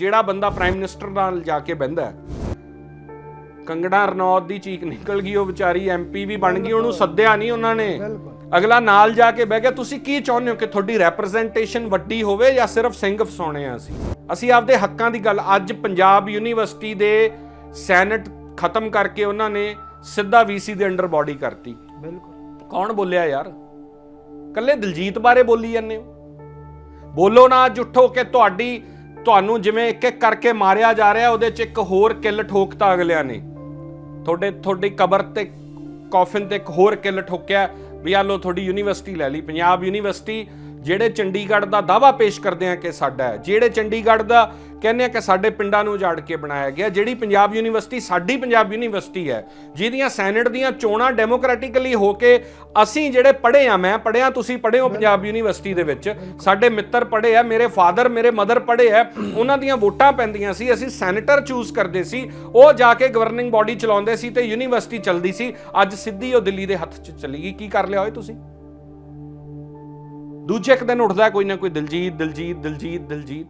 ਜਿਹੜਾ ਬੰਦਾ prime minister ਨਾਲ ਜਾ ਕੇ ਬਹਿੰਦਾ ਹੈ, ਕੰਗਣਾ ਰਣੌਤ ਦੀ ਚੀਕ ਨਿਕਲ ਗਈ ਉਹ ਵਿਚਾਰੀ ਐਮਪੀ ਵੀ ਬਣ ਗਈ ਉਹਨੂੰ ਸੱਦਿਆ ਨਹੀਂ ਉਹਨਾਂ ਨੇ। ਅਗਲਾ ਨਾਲ ਜਾ ਕੇ ਬਹਿ ਗਿਆ ਤੁਸੀਂ ਕੀ ਚਾਹੁੰਦੇ ਹੋ ਕਿ ਤੁਹਾਡੀ ਰੈਪਰੈਜ਼ੈਂਟੇਸ਼ਨ ਵੱਡੀ ਹੋਵੇ ਜਾਂ ਸਿਰਫ ਸਿੰਘ ਫਸਾਉਣੇ ਆ ਅਸੀਂ? ਅਸੀਂ ਆਪਦੇ ਹੱਕਾਂ ਦੀ ਗੱਲ ਅੱਜ ਪੰਜਾਬ ਯੂਨੀਵਰਸਿਟੀ ਦੇ ਸੈਨੇਟ ਖਤਮ ਕਰਕੇ ਉਹਨਾਂ ਨੇ ਸਿੱਧਾ ਵੀਸੀ ਦੇ ਅੰਡਰ ਬਾਡੀ ਕਰਤੀ। ਬਿਲਕੁਲ। ਕੌਣ ਬੋਲਿਆ ਯਾਰ? ਕੱਲੇ ਦਿਲਜੀਤ ਬਾਰੇ ਬੋਲੀ ਜਾਂਦੇ ਹੋ। ਬੋਲੋ ਨਾ ਅੱਜ ਉੱਠੋ ਕਿ ਤੁਹਾਡੀ ਤੁਹਾਨੂੰ ਜਿਵੇਂ ਇੱਕ ਇੱਕ ਕਰਕੇ ਮਾਰਿਆ ਜਾ ਰਿਹਾ, ਉਹਦੇ 'ਚ ਇੱਕ ਹੋਰ ਕਿੱਲ ਠੋਕਤਾ ਅਗਲਿਆਂ ਨੇ। ਤੁਹਾਡੇ, ਤੁਹਾਡੀ ਕਬਰ ਤੇ ਕੌਫਨ ਤੇ ਇੱਕ ਹੋਰ ਕਿੱਲ ਠੋਕਿਆ ਵੀ ਆ ਲੋ ਤੁਹਾਡੀ ਯੂਨੀਵਰਸਿਟੀ ਲੈ ਲਈ, ਪੰਜਾਬ ਯੂਨੀਵਰਸਿਟੀ ਜਿਹੜੇ ਚੰਡੀਗੜ੍ਹ ਦਾ ਦਾਵਾ ਪੇਸ਼ ਕਰਦੇ ਆ ਕਿ ਸਾਡਾ ਹੈ, ਜਿਹੜੇ ਚੰਡੀਗੜ੍ਹ ਦਾ ਕਹਿੰਦੇ ਆ ਕਿ ਸਾਡੇ ਪਿੰਡਾਂ ਨੂੰ ਉਜਾੜ ਕੇ ਬਣਾਇਆ ਗਿਆ, ਜਿਹੜੀ ਪੰਜਾਬ ਯੂਨੀਵਰਸਿਟੀ ਸਾਡੀ ਪੰਜਾਬ ਯੂਨੀਵਰਸਿਟੀ ਹੈ, ਜਿਹਦੀਆਂ ਸੈਨੇਟ ਦੀਆਂ ਚੋਣਾਂ ਡੈਮੋਕ੍ਰੈਟਿਕਲੀ ਹੋ ਕੇ ਅਸੀਂ ਜਿਹੜੇ ਪੜ੍ਹੇ ਆ, ਮੈਂ ਪੜ੍ਹਿਆ, ਤੁਸੀਂ ਪੜ੍ਹੇ ਹੋ ਪੰਜਾਬ ਯੂਨੀਵਰਸਿਟੀ ਦੇ ਵਿੱਚ, ਸਾਡੇ ਮਿੱਤਰ ਪੜ੍ਹੇ ਆ, ਮੇਰੇ ਫਾਦਰ, ਮੇਰੇ ਮਦਰ ਪੜ੍ਹੇ ਆ, ਉਹਨਾਂ ਦੀਆਂ ਵੋਟਾਂ ਪੈਂਦੀਆਂ ਸੀ, ਅਸੀਂ ਸੈਨੇਟਰ ਚੂਜ਼ ਕਰਦੇ ਸੀ, ਉਹ ਜਾ ਕੇ ਗਵਰਨਿੰਗ ਬਾਡੀ ਚਲਾਉਂਦੇ ਸੀ ਤੇ ਯੂਨੀਵਰਸਿਟੀ ਚੱਲਦੀ ਸੀ, ਅੱਜ ਸਿੱਧੀ ਉਹ ਦਿੱਲੀ ਦੇ ਹੱਥ 'ਚ ਚਲੀ ਗਈ, ਕੀ ਕਰ ਲਿਆ ਹੋਏ ਤੁਸੀਂ? ਦੂਜੇ ਇੱਕ ਦਿਨ ਉੱਠਦਾ ਕੋਈ ਨਾ ਕੋਈ ਦਿਲਜੀਤ ਦਿਲਜੀਤ ਦਿਲਜੀਤ ਦਿਲਜੀਤ।